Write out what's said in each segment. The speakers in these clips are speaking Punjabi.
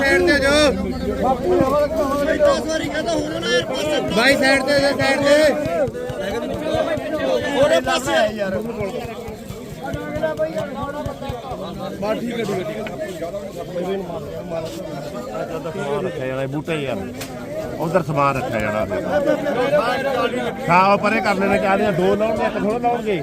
ਸਾਈਡ ਤੇ ਜੋ ਬਾਈ ਸਾਈਡ ਤੇ ਜੋ ਸਾਈਡ ਤੇ। ਉਹਦੇ ਪਾਸੇ ਯਾਰ ਰੱਖਿਆ ਜਾਣਾ ਬੂਟੇ ਯਾਰ। ਉਧਰ ਸਮਾਨ ਰੱਖਿਆ ਜਾਣਾ ਖਾਓ ਪਰੇ ਕਰ ਲੈਣੇ ਚਾਹਦੇ ਆ ਦੋ ਲਾਉਣਗੇ ਇੱਕ ਥੋੜਾ ਲਾਉਣਗੇ।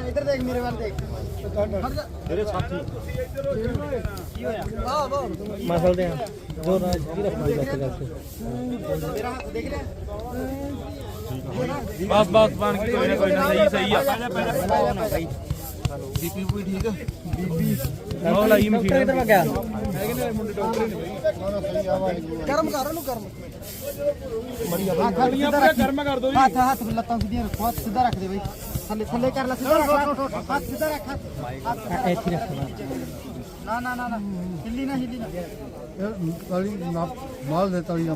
ਇੱਧਰ ਦੇਖ ਮੇਰੇ ਵੱਲ ਦੇਖ। ਮਸਲਦੇ ਆ। ਜੋ ਰਾਜ ਕੀ ਰੱਖਣਾ ਮੇਰਾ ਹੱਥ ਦੇਖ ਬਸ ਬਸ ਬਣ ਕੇ ਕੋਈ ਨਾ ਕੋਈ ਨਾ। ਸਹੀ ਸਹੀ ਆ। ਬੀਪੀ ਕੋਈ ਠੀਕ ਆ? ਉਹ ਲਾਈ ਮਸ਼ੀਨ। ਕਿੱਧਰ ਲੱਗਿਆ ਗਰਮ ਕਰ ਉਹਨੂੰ ਗਰਮ। ਮੜੀਆਂ ਪੂਰਾ ਗਰਮ ਕਰ ਦੋ ਹੱਥ ਹੱਥ ਲੱਤਾਂ ਸਿੱਧੀਆਂ ਰੱਖੋ। ਹੱਥ ਸਿੱਧਾ ਰੱਖ ਦੇ ਬਈ। ਥੱਲੇ ਥੱਲੇ ਕਰ ਲੈ ਸਿੱਧਾ ਰੱਖ ਹੱਥ ਸਿੱਧਾ ਰੱਖ ਹੱਥ। ਇੱਥੇ ਰੱਖਣਾ ਨਾ ਨਾ ਨਾ ਨਾ ਹਿੱਲੀ ਨਾ ਹਿੱਲੀ ਨਾ। ਤਾਲੀ ਮਾਲ ਦੇ ਤਾਲੀ ਦਾ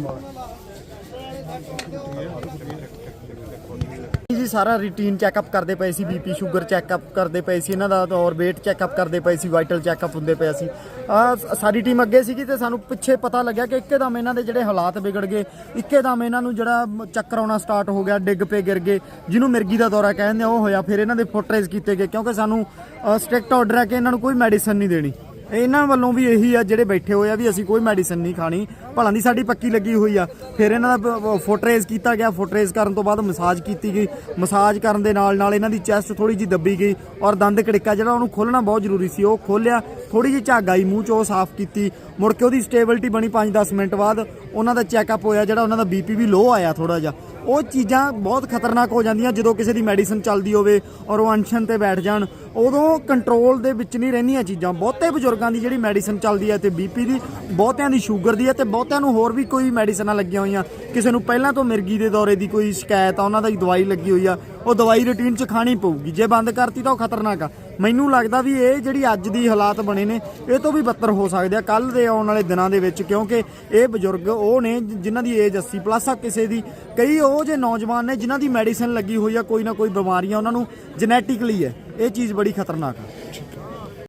ਮਾਲ ਜੀ, ਸਾਰਾ ਰੂਟੀਨ ਚੈੱਕਅਪ ਕਰਦੇ ਪਏ ਸੀ ਬੀਪੀ ਸ਼ੂਗਰ ਚੈੱਕਅਪ ਕਰਦੇ ਪਏ ਸੀ, ਇਹਨਾਂ ਦਾ ਔਰ weight ਚੈੱਕਅਪ ਕਰਦੇ ਪਏ ਸੀ ਵਾਈਟਲ ਚੈੱਕਅਪ ਹੁੰਦੇ ਪਏ ਸੀ। ਆ ਸਾਡੀ ਟੀਮ ਅੱਗੇ ਸੀਗੀ ਤੇ ਸਾਨੂੰ ਪਿੱਛੇ ਪਤਾ ਲੱਗਿਆ ਕਿ ਇੱਕਦਮ ਇਹਨਾਂ ਦੇ ਜਿਹੜੇ ਹਾਲਾਤ ਵਿਗੜ ਗਏ। ਇੱਕਦਮ ਇਹਨਾਂ ਨੂੰ ਜਿਹੜਾ ਚੱਕਰ ਆਉਣਾ ਸਟਾਰਟ ਹੋ ਗਿਆ, ਡਿੱਗ ਪਏ, ਗਿਰ ਗਏ। ਜਿਹਨੂੰ ਮਿਰਗੀ ਦਾ ਦੌਰਾ ਕਹਿੰਦੇ ਆ, ਉਹ ਹੋਇਆ। ਫਿਰ ਇਹਨਾਂ ਦੇ ਫੁੱਟਰੇਜ਼ ਕੀਤੇ ਗਏ, ਕਿਉਂਕਿ ਸਾਨੂੰ ਸਟ੍ਰਿਕਟ ਆਰਡਰ ਹੈ ਕਿ ਇਹਨਾਂ ਨੂੰ ਕੋਈ ਮੈਡੀਸਨ ਨਹੀਂ ਦੇਣੀ। ਇਹਨਾਂ ਵੱਲੋਂ ਵੀ ਇਹੀ ਆ, ਜਿਹੜੇ ਬੈਠੇ ਹੋਏ ਆ, ਵੀ ਅਸੀਂ ਕੋਈ ਮੈਡੀਸਨ ਨਹੀਂ ਖਾਣੀ। ਭਲਾ ਦੀ ਸਾਡੀ ਪੱਕੀ ਲੱਗੀ ਹੋਈ ਆ। ਫਿਰ ਇਹਨਾਂ ਦਾ ਫੁੱਟਰੇਜ਼ ਕੀਤਾ ਗਿਆ। ਫੁੱਟਰੇਜ਼ ਕਰਨ ਤੋਂ ਬਾਅਦ ਮਸਾਜ ਕੀਤੀ ਗਈ। ਮਸਾਜ ਕਰਨ ਦੇ ਨਾਲ ਨਾਲ ਇਹਨਾਂ ਦੀ ਚੈਸਟ ਥੋੜੀ ਜਿਹੀ ਦੱਬੀ ਗਈ ਔਰ ਦੰਦ ਕੜਿੱਕਾ ਜਿਹੜਾ ਉਹਨੂੰ ਖੋਲਣਾ ਬਹੁਤ ਜ਼ਰੂਰੀ ਸੀ, ਉਹ ਖੋਲਿਆ ਥੋੜੀ ਜਿਹੀ ਝੱਗ ਆਈ, ਮੂੰਹ 'ਚ ਉਹ ਸਾਫ਼ ਕੀਤੀ। ਮੁੜ ਕੇ ਉਹਦੀ ਸਟੇਬਿਲਿਟੀ ਬਣੀ 5-10 ਮਿੰਟ ਬਾਅਦ। ਉਹਨਾਂ ਦਾ ਚੈੱਕਅਪ ਹੋਇਆ ਜਿਹੜਾ ਉਹਨਾਂ ਦਾ ਬੀਪੀ ਵੀ ਲੋ ਆਇਆ ਥੋੜਾ ਜਿਹਾ। ਉਹ ਚੀਜ਼ਾਂ ਬਹੁਤ ਖਤਰਨਾਕ ਹੋ ਜਾਂਦੀਆਂ ਜਦੋਂ ਕਿਸੇ ਦੀ ਮੈਡੀਸਨ ਚੱਲਦੀ ਹੋਵੇ ਔਰ ਉਹ ਅਨਸ਼ਨ ਤੇ ਬੈਠ ਜਾਣ। ਉਦੋਂ ਕੰਟਰੋਲ ਦੇ ਵਿੱਚ ਨਹੀਂ ਰਹਿੰਦੀਆਂ ਚੀਜ਼ਾਂ। ਬਹੁਤੇ ਬਜ਼ੁਰਗਾਂ ਦੀ ਜਿਹੜੀ ਮੈਡੀਸਨ ਚੱਲਦੀ ਹੈ ਤੇ ਬੀਪੀ ਦੀ, ਬਹੁਤਿਆਂ ਦੀ ਸ਼ੂਗਰ ਦੀ ਹੈ ਤੇ ਬਹੁਤਿਆਂ ਨੂੰ ਹੋਰ ਵੀ ਕੋਈ ਮੈਡੀਸਨਾਂ ਲੱਗੀਆਂ ਹੋਈਆਂ। ਕਿਸੇ ਨੂੰ ਪਹਿਲਾਂ ਤੋਂ ਮਿਰਗੀ ਦੇ ਦੌਰੇ ਦੀ ਕੋਈ ਸ਼ਿਕਾਇਤ ਆ, ਉਹਨਾਂ ਦਾ ਦਵਾਈ ਲੱਗੀ ਹੋਈ ਆ। ਉਹ ਦਵਾਈ ਰੂਟੀਨ 'ਚ ਖਾਣੀ ਪਊਗੀ। ਜੇ ਬੰਦ ਕਰਤੀ ਤਾਂ ਉਹ ਖਤਰਨਾਕ ਆ। ਮੈਨੂੰ ਲੱਗਦਾ ਵੀ ਇਹ ਜਿਹੜੀ ਅੱਜ ਦੀ ਹਾਲਾਤ ਬਣੇ ਨੇ, ਇਹ ਤੋਂ ਵੀ ਬੱਤਰ ਹੋ ਸਕਦੇ ਆ ਕੱਲ ਦੇ ਆਉਣ ਵਾਲੇ ਦਿਨਾਂ ਦੇ ਵਿੱਚ, ਕਿਉਂਕਿ ਇਹ ਬਜ਼ੁਰਗ, ਉਹ ਨੇ ਜਿਨ੍ਹਾਂ ਦੀ ਏਜ 80 ਪਲੱਸ ਆ, ਕਿਸੇ ਦੀ ਕਈ ਉਹ ਜੇ ਨੌਜਵਾਨ ਨੇ ਜਿਨ੍ਹਾਂ ਦੀ ਮੈਡੀਸਨ ਲੱਗੀ ਹੋਈ ਆ, ਕੋਈ ਨਾ ਕੋਈ ਬਿਮਾਰੀਆਂ ਉਹਨਾਂ ਨੂੰ ਜੈਨੇਟਿਕਲੀ ਹੈ। ਇਹ ਚੀਜ਼ ਬੜੀ ਖਤਰਨਾਕ ਆ।